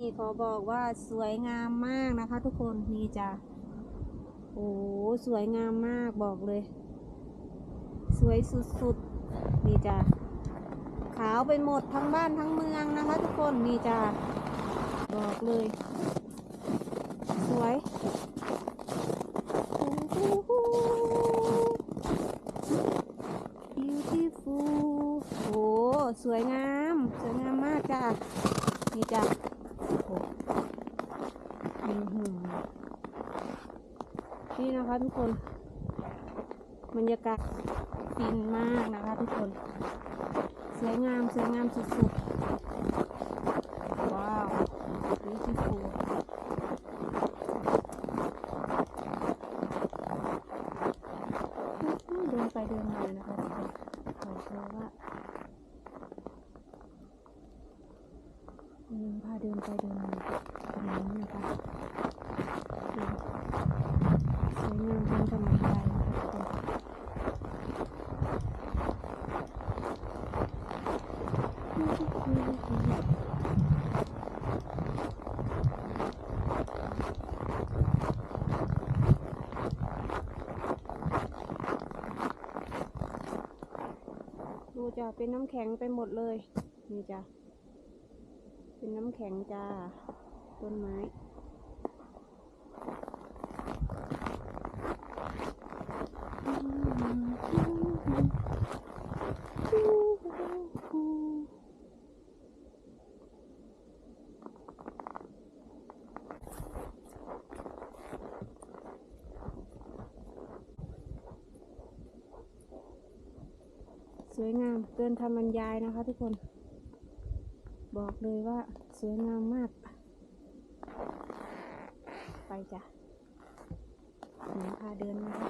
นี่ขอบอกว่าสวยงามมากนะคะ ทุกคนนี่จ้ะโอ้สวยงามมากบอกเลย สวยสุดๆนี่จ้ะขาวไปหมดทั้งบ้านทั้งเมืองนะคะ ทุกคนนี่จ้ะบอกเลย สวยโอ้โห beautiful โอ้สวยงาม สวยงามมากจ้ะนี่จ้ะ โอ้อื้อหือ นี่นะคะทุกคน บรรยากาศฟินมากนะคะทุกคน สวยงามสวยงามสุดๆ ว้าว beautiful เดินไปเดินมานะคะทุกคนบอกเลยว่าเดินพาเดินไปเดินมาตรงนี้นะคะสวยงามเป็นธรรมชาตินะคะทุกคนดูจ้ะ เป็นน้ำแข็งไปหมดเลย นี่จ้ะ เป็นน้ำแข็งจ้า ต้นไม้ สวยงามเกินคำบรรยายนะคะทุกคน บอกเลยว่าสวยงามมาก ไปจ้ะหนูพาเดินนะคะ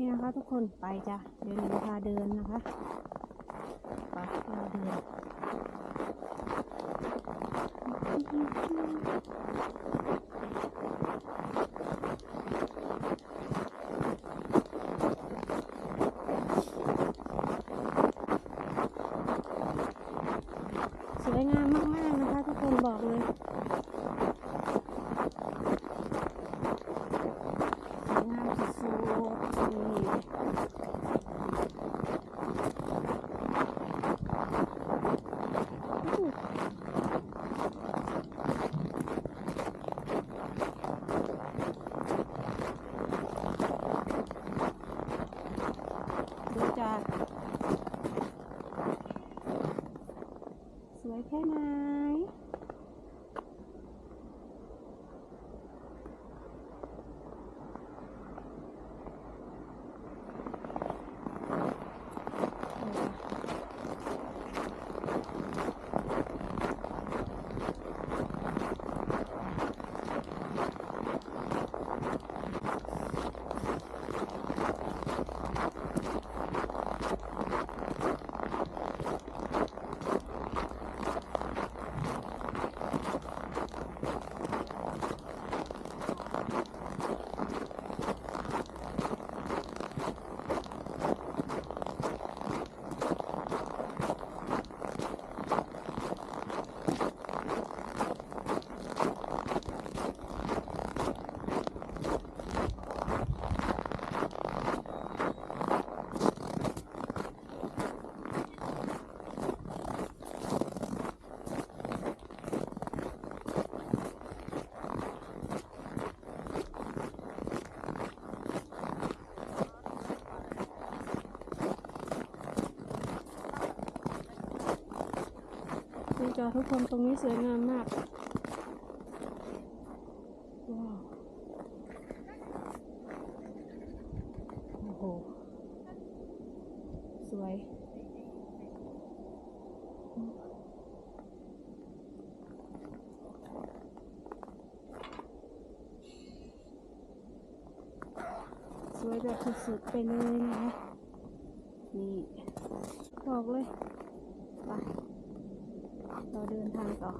นี่นะคะทุกคนไปจ้ะเดี๋ยวหนูพาเดินนะคะไปเราเดินสวยงามมาก จอทุกคนตรงนี้สวยงามมากว้าวโอ้โหสวยสวยแบบสุดๆไปเลยนะคะนี่บอกเลยไป เราเดินทางต่อ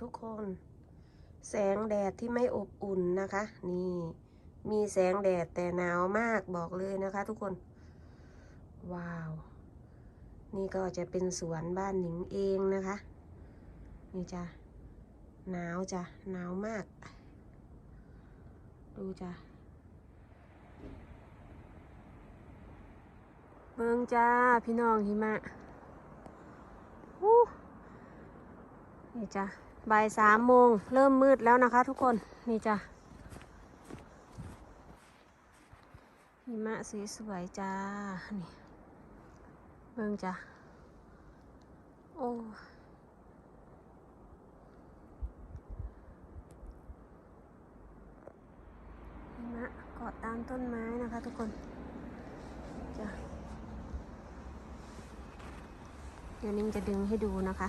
ทุกคน แสงแดดที่ไม่อบอุ่นนะคะ นี่ มีแสงแดดแต่หนาวมากบอกเลยนะคะ ทุกคน ว้าว นี่ก็จะเป็นสวนบ้านหนิงเองนะคะ นี่จ้ะหนาวจ้ะหนาวมาก ดูจ้ะเมืองจ้าพี่น้องหิมะอู้นี่จ้ะ บ่ายสามโมงเริ่มมืดแล้วนะคะทุกคนนี่จ้ะหิมะสสวยๆจ้า นี่เมืองจ้ะ โอ้หิมะเกาะตามต้นไม้นะคะทุกคนจ้ะเดี๋ยวนิ้งจะดึงให้ดูนะคะ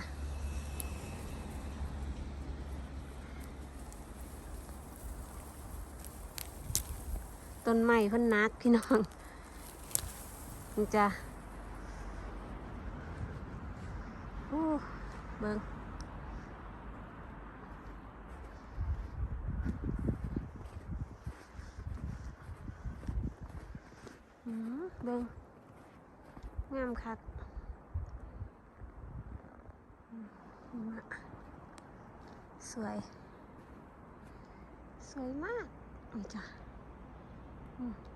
ต้นไม้เพิ่นนักพี่น้องนี่จ้ะโอ้เบิ่งเบิ่งงามคักอืมหิมะสวย สวยมากนี่จ้ะ อืม